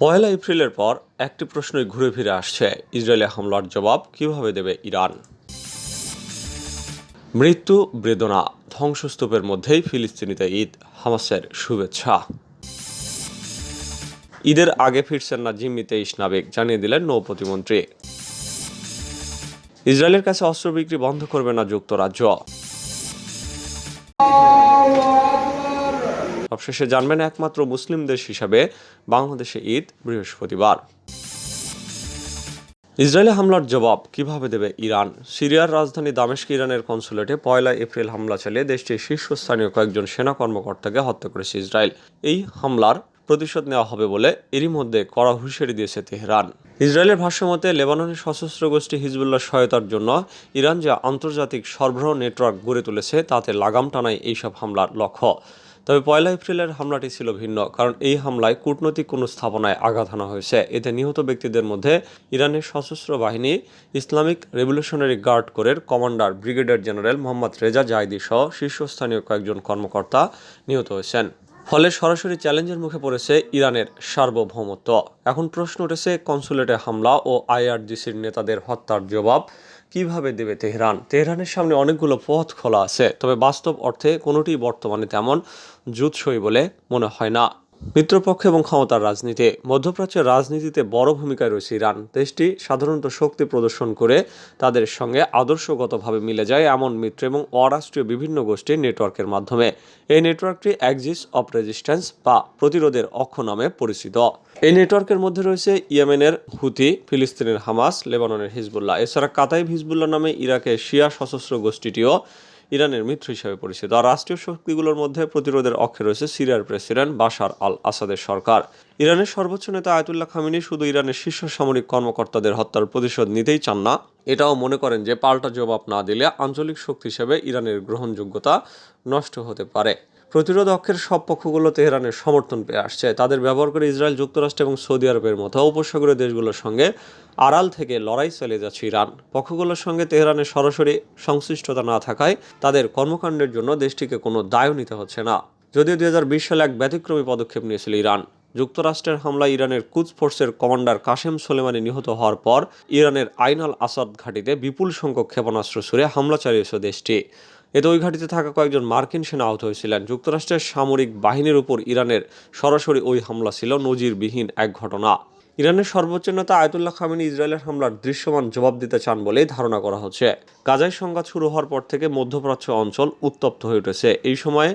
পয়লা এপ্রিলের পর একটি প্রশ্নই ঘুরে ফিরে আসছে। ইসরায়েলি হামলার জবাব কীভাবে দেবে ইরান? মৃত্যু, বেদনা, ধ্বংসস্তূপের মধ্যেই ফিলিস্তিনিতে ঈদ, হামাসের শুভেচ্ছা। ঈদের আগে ফিরছেন না জিম্মি তেইশ নাবিক, জানিয়ে দিলেন নৌ প্রতিমন্ত্রী ইসরায়েলের কাছে অস্ত্র বিক্রি বন্ধ করবে না যুক্তরাজ্য। সবশেষে জানবেন একমাত্র মুসলিম দেশ হিসাবে বাংলাদেশে ঈদ বৃহস্পতিবার। ইসরায়েলে হামলার জবাব কীভাবে দেবে ইরান? সিরিয়ার রাজধানী দামেস্ক, ইরানের কনসুলেটে পয়লা এপ্রিল হামলা চালিয়ে দেশটির শীর্ষস্থানীয় কয়েকজন সেনা কর্মকর্তাকে হত্যা করেছে ইসরায়েল। এই হামলার প্রতিশোধ নেওয়া হবে বলে এরই মধ্যে কড়া হুঁশিয়ারি দিয়েছে তেহরান। ইসরায়েলের ভাষ্যমতে লেবাননের সশস্ত্র গোষ্ঠী হিজবুল্লাহ সহায়তার জন্য ইরান যে আন্তর্জাতিক সরবরাহ নেটওয়ার্ক গড়ে তুলেছে, তাতে লাগাম টানাই এইসব হামলার লক্ষ্য। তবে পয়লা এপ্রিলের হামলাটি ছিল ভিন্ন, কারণ এই হামলায় কূটনৈতিক কোনো স্থাপনায় আঘাত হানা হয়েছে। এতে নিহত ব্যক্তিদের মধ্যে ইরানের সশস্ত্র বাহিনী, ইসলামিক রেভলিউশনারি গার্ড কোরের commander brigadier general Mohammad Reza Zahedi সহ শীর্ষস্থানীয় কয়েকজন কর্মকর্তা নিহত হয়েছেন। ফলে সরাসরি চ্যালেঞ্জের মুখে পড়েছে ইরানের সার্বভৌমত্ব। এখন প্রশ্ন উঠেছে, কনসুলেটে হামলা ও আইআরজিসির নেতাদের হত্যার জবাব কীভাবে দেবে তেহরান? তেহরানের সামনে অনেকগুলো পথ খোলা আছে, তবে বাস্তব অর্থে কোনোটি বর্তমানে তেমন জুৎসই বলে মনে হয় না। মিত্রপক্ষ এবং ক্ষমতার রাজনীতি। মধ্যপ্রাচ্যের রাজনীতিতে বড় ভূমিকায় রয়েছে ইরান। দেশটি সাধারণত শক্তি প্রদর্শন করে তাদের সঙ্গে আদর্শগতভাবে মিলে যায় এমন মিত্র এবং অরাষ্ট্রীয় বিভিন্ন গোষ্ঠীর নেটওয়ার্কের মাধ্যমে। এই নেটওয়ার্কটি অ্যাক্সিস অফ রেজিস্ট্যান্স বা প্রতিরোধের অক্ষ নামে পরিচিত। এই নেটওয়ার্কের মধ্যে রয়েছে ইয়েমেনের হুতি ফিলিস্তিনের হামাস, লেবাননের হিজবুল্লাহ। এছাড়া কাতাইব হিজবুল্লাহ নামে ইরাকের শিয়া সশস্ত্র গোষ্ঠীটিও ইরানের মিত্র হিসেবে পরিচিত। আর রাষ্ট্রীয় শক্তিগুলোর মধ্যে প্রতিরোধের অক্ষে রয়েছে সিরিয়ার প্রেসিডেন্ট বাশার আল আসাদের সরকার। ইরানের সর্বোচ্চ নেতা আয়তুল্লাহ খামিনি শুধু ইরানের শীর্ষ সামরিক কর্মকর্তাদের হত্যার প্রতিশোধ নিতেই চান না, এটাও মনে করেন যে পাল্টা জবাব না দিলে আঞ্চলিক শক্তি হিসেবে ইরানের গ্রহণযোগ্যতা নষ্ট হতে পারে। প্রতিরোধ অক্ষের সব পক্ষগুলো তেহরানের সমর্থন পেয়ে আসছে। তাদের ব্যবহার করে ইসরায়েল, যুক্তরাষ্ট্র এবং সৌদি আরবের মতো উপসাগরীয় দেশগুলোর সঙ্গে আড়াল থেকে লড়াই চলে যাচ্ছে ইরান। পক্ষগুলোর সঙ্গে তেহরানের সরাসরি সংশ্লিষ্টতা না থাকায় তাদের কর্মকাণ্ডের জন্য দেশটিকে কোনো দায়ও নিতে হচ্ছে না। যদিও দুই হাজার বিশ সালে এক ব্যতিক্রমী পদক্ষেপ নিয়েছিল ইরান। যুক্তরাষ্ট্রের হামলায় ইরানের কুচ ফোর্সের কমান্ডার কাশেম সোলেমানি নিহত হওয়ার পর ইরানের আইনাল আসাদ ঘাটিতে বিপুল সংখ্যক ক্ষেপণাস্ত্র ছুড়ে হামলা চালিয়েছে দেশটি। এতে ওই ঘাটিতে থাকা কয়েকজন মার্কিন সেনা আহত হয়েছিলেন। যুক্তরাষ্ট্রের সামরিক বাহিনীর উপর ইরানের সরাসরি ওই হামলা ছিল নজিরবিহীন এক ঘটনা। ইরানের সর্বোচ্চ নেতা আয়তুল্লাহ খামিনি ইসরায়েলের হামলার দৃশ্যমান জবাব দিতে চান বলেই ধারণা করা হচ্ছে। গাজায় সংঘাত শুরু হওয়ার পর থেকে মধ্যপ্রাচ্য অঞ্চল উত্তপ্ত হয়ে উঠেছে। এই সময়ে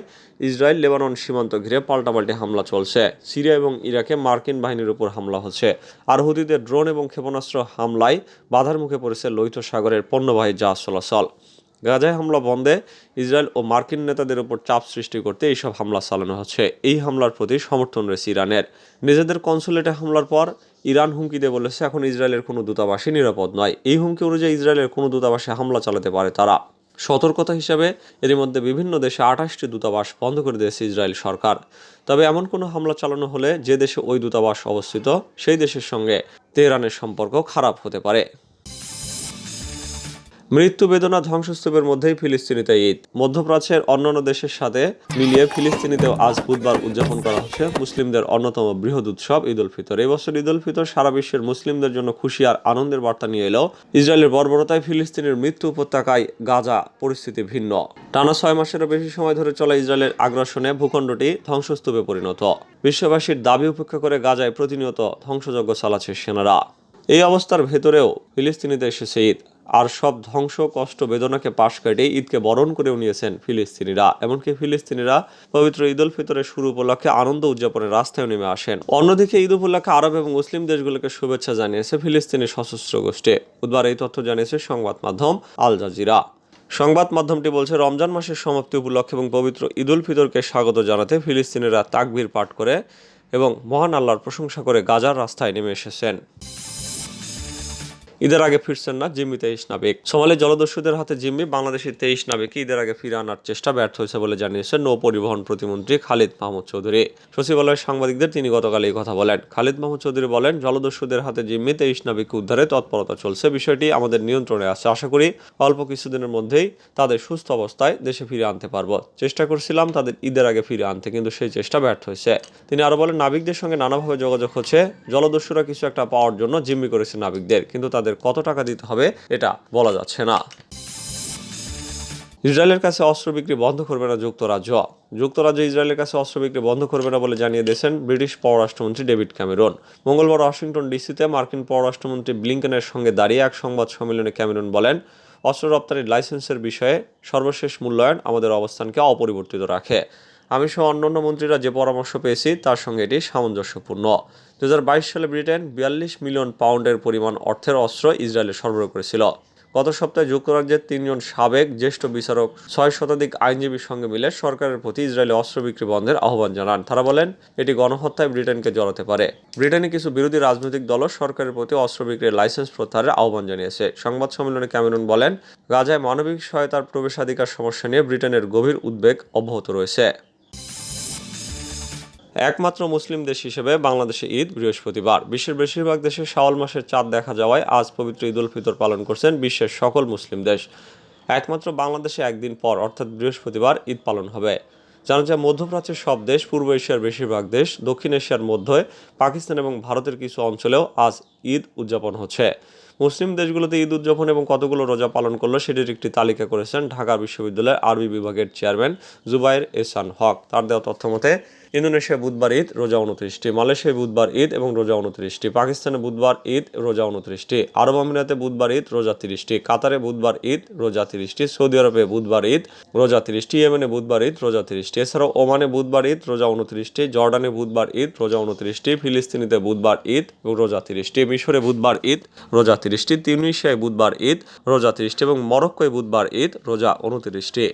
ইসরায়েল লেবানন সীমান্ত ঘিরে পাল্টাপাল্টি হামলা চলছে। সিরিয়া এবং ইরাকে মার্কিন বাহিনীর উপর হামলা হচ্ছে। আর হুদিদের ড্রোন এবং ক্ষেপণাস্ত্র হামলায় বাধার মুখে পড়েছে লোহিত সাগরের পণ্যবাহী জাহাজ চলাচল। গাজায় হামলা বন্ধে ইসরায়েল ও মার্কিন নেতাদের উপর চাপ সৃষ্টি করতে এইসব হামলা চালানো হচ্ছে। এই হামলার প্রতি সমর্থন রয়েছে ইরানের। নিজেদের কনসুলেটে হামলার পর ইরান হুমকি দিয়ে বলেছে, এখন ইসরায়েলের কোনো দূতাবাসই নিরাপদ নয়। এই হুমকি অনুযায়ী ইসরায়েলের কোনো দূতাবাসে হামলা চালাতে পারে তারা। সতর্কতা হিসাবে এর মধ্যে বিভিন্ন দেশে আঠাশটি দূতাবাস বন্ধ করে দিয়েছে ইসরায়েল সরকার। তবে এমন কোনো হামলা চালানো হলে যে দেশে ওই দূতাবাস অবস্থিত, সেই দেশের সঙ্গে তেহরানের সম্পর্ক খারাপ হতে পারে। মৃত্যু বেদনা ধ্বংসস্তূপের মধ্যেই ফিলিস্তিনিতে ঈদ। মধ্যপ্রাচ্যের অন্যান্য দেশের সাথে মিলিয়ে ফিলিস্তিনিতেও আজ বুধবার উদযাপন করা হচ্ছে মুসলিমদের অন্যতম বৃহৎ উৎসব ঈদ উল ফিতর। এই বছর ঈদ উল ফিতর সারা বিশ্বের মুসলিমদের জন্য খুশি আর আনন্দের বার্তা নিয়ে এলেও ইসরায়েলের বর্বরতায় ফিলিস্তিনের মৃত্যু উপত্যকায় গাজা পরিস্থিতি ভিন্ন। টানা ছয় মাসেরও বেশি সময় ধরে চলা ইসরায়েলের আগ্রাসনে ভূখণ্ডটি ধ্বংসস্তূপে পরিণত। বিশ্ববাসীর দাবি উপেক্ষা করে গাজায় প্রতিনিয়ত ধ্বংসযজ্ঞ চালাচ্ছে সেনারা। এই অবস্থার ভেতরেও ফিলিস্তিনিতে এসেছে ঈদ। আর সব ধ্বংস, কষ্ট, বেদনাকে পাশ কাটিয়ে ঈদকে বরণ করেও নিয়েছেন ফিলিস্তিনিরা। এমনকি ফিলিস্তিনিরা পবিত্র ঈদ উল ফিতরের শুরু উপলক্ষে আনন্দ উদযাপনের রাস্তায় নেমে আসেন। অন্যদিকে ঈদ উপলক্ষে আরব এবং মুসলিম দেশগুলোকে শুভেচ্ছা জানিয়েছে ফিলিস্তিনি সশস্ত্র গোষ্ঠী। বুধবার এই তথ্য জানিয়েছে সংবাদ মাধ্যম আল জাজিরা। সংবাদ মাধ্যমটি বলছে, রমজান মাসের সমাপ্তি উপলক্ষে এবং পবিত্র ঈদ উল ফিতরকে স্বাগত জানাতে ফিলিস্তিনিরা তাকবির পাঠ করে এবং মহান আল্লাহর প্রশংসা করে গাজার রাস্তায় নেমে এসেছেন। ঈদের আগে ফিরছেন না জিম্মি তেইশ নাবিক। সোমালি জলদস্যুদের হাতে জিম্মি, বাংলাদেশের তেইশ নাবিককে ঈদের আগে ফিরে আনার চেষ্টা ব্যর্থ হয়েছে বলে জানিয়েছেন নৌ পরিবহন প্রতিমন্ত্রী খালিদ মাহমুদ চৌধুরী। সচিবালয়ের সাংবাদিকদের তিনি গতকাল এই কথা বলেন। খালিদ মাহমুদ চৌধুরী বলেন, জলদস্যুদের হাতে জিম্মি, তেইশ নাবিককে উদ্ধারে তৎপরতা চলছে। বিষয়টি আমাদের নিয়ন্ত্রণে আছে। আশা করি অল্প কিছুদিনের মধ্যেই তাদের সুস্থ অবস্থায় দেশে ফিরে আনতে পারব। চেষ্টা করছিলাম তাদের ঈদের আগে ফিরে আনতে, কিন্তু সেই চেষ্টা ব্যর্থ হয়েছে। তিনি আরও বলেন, নাবিকদের সঙ্গে নানাভাবে যোগাযোগ হচ্ছে। জলদস্যুরা কিছু একটা পাওয়ার জন্য জিম্মি করেছে নাবিকদের, কিন্তু তাদের কত টাকা দিতে হবে এটা বলা যাচ্ছে না। ইসরায়েলের কাছে অস্ত্র বিক্রি বন্ধ করবে না যুক্তরাজ্য। যুক্তরাজ্য ইসরায়েলের কাছে অস্ত্র বিক্রি বন্ধ করবে না বলে জানিয়ে দিয়েছেন ব্রিটিশ পররাষ্ট্রমন্ত্রী ডেভিড ক্যামেরন। মঙ্গলবার ওয়াশিংটন ডিসিতে মার্কিন পররাষ্ট্রমন্ত্রী ব্লিংকেনের সঙ্গে দাঁড়িয়ে এক সংবাদ সম্মেলনে ক্যামেরন বলেন, অস্ত্র রপ্তানির লাইসেন্সের বিষয়ে সর্বশেষ মূল্যায়ন আমাদের অবস্থানকে অপরিবর্তিত রাখে। আমি সহ অন্যান্য মন্ত্রীরা যে পরামর্শ পেয়েছি, তার সঙ্গে এটি সামঞ্জস্যপূর্ণ। দু হাজার বাইশ সালে ব্রিটেন বিয়াল্লিশ মিলিয়ন পাউন্ডের পরিমাণ অর্থের অস্ত্র ইসরায়েলে সরবরাহ করেছিল। গত সপ্তাহে যুক্তরাজ্যের তিনজন সাবেক জ্যেষ্ঠ বিচারক ছয় শতাধিক আইনজীবীর সঙ্গে মিলে সরকারের প্রতি ইসরায়েলে অস্ত্র বিক্রি বন্ধের আহ্বান জানান। তারা বলেন, এটি গণহত্যায় ব্রিটেনকে জড়াতে পারে। ব্রিটেনে কিছু বিরোধী রাজনৈতিক দলও সরকারের প্রতি অস্ত্র বিক্রির লাইসেন্স প্রত্যাহারের আহ্বান জানিয়েছে। সংবাদ সম্মেলনে ক্যামেরন বলেন, গাজায় মানবিক সহায়তার প্রবেশাধিকার সমস্যা নিয়ে ব্রিটেনের গভীর উদ্বেগ অব্যাহত রয়েছে। একমাত্র মুসলিম দেশ হিসেবে বাংলাদেশে ঈদ, বৃহস্পতিবার। বিশ্বের বেশিরভাগ দেশে শাওয়াল মাসের চাঁদ দেখা যাওয়ায় আজ পবিত্র ঈদ উল ফিতর পালন করছেন বিশ্বের সকল মুসলিম দেশ। একমাত্র বাংলাদেশে একদিন পর, অর্থাৎ বৃহস্পতিবার, ঈদ পালন হবে। জানা যায়, মধ্যপ্রাচ্যের সব দেশ, পূর্ব এশিয়ার বেশিরভাগ দেশ, দক্ষিণ এশিয়ার মধ্যে, পাকিস্তান এবং ভারতের কিছু অঞ্চলেও আজ ঈদ উদযাপন হচ্ছে। মুসলিম দেশগুলোতে ঈদ উদযাপন এবং কতগুলো রোজা পালন করল সেটির একটি তালিকা করেছেন ঢাকা বিশ্ববিদ্যালয়ের আরবি বিভাগের চেয়ারম্যান জুবাইর এসান হক। তার দেওয়া তথ্য মতে ইন্দোনেশিয়া বুধবার ঈদ রোজা উনত্রিশটি মালয়েশিয়ায় বুধবার ঈদ এবং রোজা উনত্রিশটি পাকিস্তানে বুধবার ঈদ রোজা উনত্রিশটি আরব আমিরাতে বুধবার ঈদ রোজা তিরিশটি কাতারে বুধবার ঈদ রোজা তিরিশটি সৌদি আরবে বুধবার ঈদ রোজা তিরিশটি ইয়েমেনে বুধবার ঈদ রোজা তিরিশটি এছাড়াও ওমানে বুধবার ঈদ রোজা উনত্রিশটি জর্ডানে বুধবার ঈদ রোজা উনত্রিশটি ফিলিস্তিনিতে বুধবার ঈদ এবং রোজা তিরিশটি মিশরে বুধবার ঈদ রোজা তিরিশটি তিউনিশিয়ায় বুধবার ঈদ রোজা তিরিশটি এবং মরক্কোয় বুধবার ঈদ রোজা উনত্রিশটি